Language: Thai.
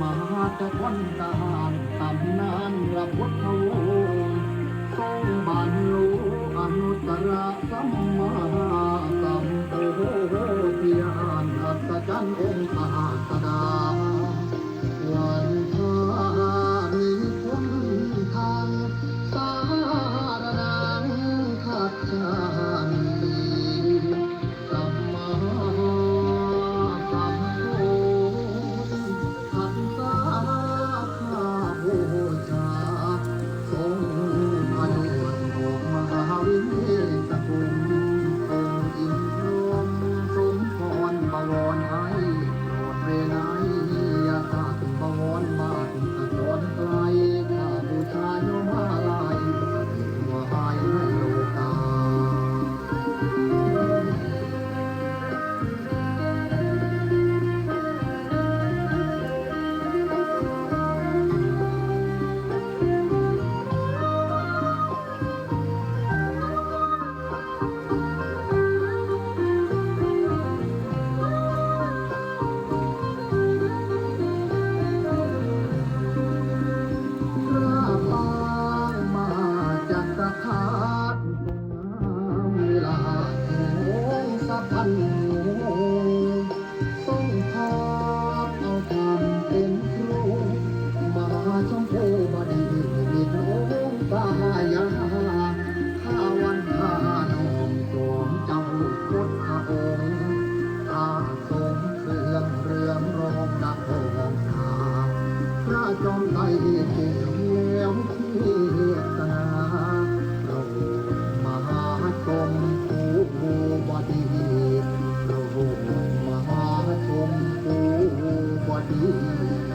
มหาตะวันตาารตำนานพระพุทธวง จนได้เก็บแล้วที่ตาเรามหาชมผู้บดีเรามหาชมผู้บดี